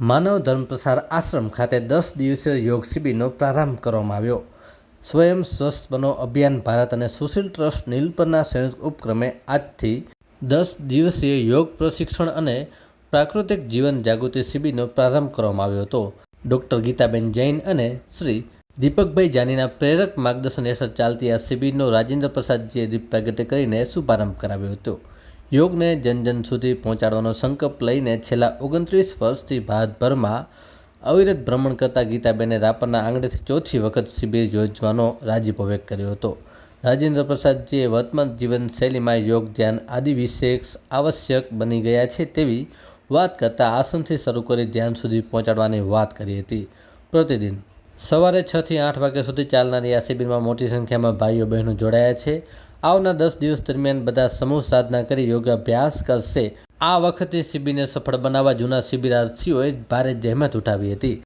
માનવ ધર્મપ્રસાર આશ્રમ ખાતે દસ દિવસીય યોગ શિબિરનો પ્રારંભ કરવામાં આવ્યો. સ્વયં સ્વસ્થ બનો અભિયાન ભારત અને સુશીલ ટ્રસ્ટ નીલપરના સંયુક્ત ઉપક્રમે આજથી દસ દિવસીય યોગ પ્રશિક્ષણ અને પ્રાકૃતિક જીવન જાગૃતિ શિબિરનો પ્રારંભ કરવામાં આવ્યો હતો. ડૉક્ટર ગીતાબેન જૈન અને શ્રી દીપકભાઈ જાનીના પ્રેરક માર્ગદર્શન હેઠળ ચાલતી આ શિબિરનો રાજેન્દ્ર પ્રસાદજીએ દીપ પ્રાગટ્ય કરીને શુભારંભ કરાવ્યો હતો. યોગને જન જન સુધી પહોંચાડવાનો સંકલ્પ લઈને છેલ્લા ઓગણત્રીસ વર્ષથી ભારતભરમાં અવિરત ભ્રમણ કરતા ગીતાબેને રાપરના આંગણેથી ચોથી વખત શિબિર યોજવાનો રાજીપો વ્યક્ત કર્યો હતો. રાજેન્દ્ર પ્રસાદજીએ વર્તમાન જીવનશૈલીમાં યોગ ધ્યાન આદિ વિશેષ આવશ્યક બની ગયા છે તેવી વાત કરતાં આસનથી શરૂ કરી ધ્યાન સુધી પહોંચાડવાની વાત કરી હતી. પ્રતિદિન સવારે છથી આઠ વાગ્યા સુધી ચાલનારી આ શિબિરમાં મોટી સંખ્યામાં ભાઈઓ બહેનો જોડાયા છે. આવનાર દસ દિવસ દરમિયાન બધા સમૂહ સાધના કરી યોગાભ્યાસ કરશે. આ વખતે શિબિરને સફળ બનાવવા જૂના શિબિરાર્થીઓએ ભારે જહેમત ઉઠાવી હતી.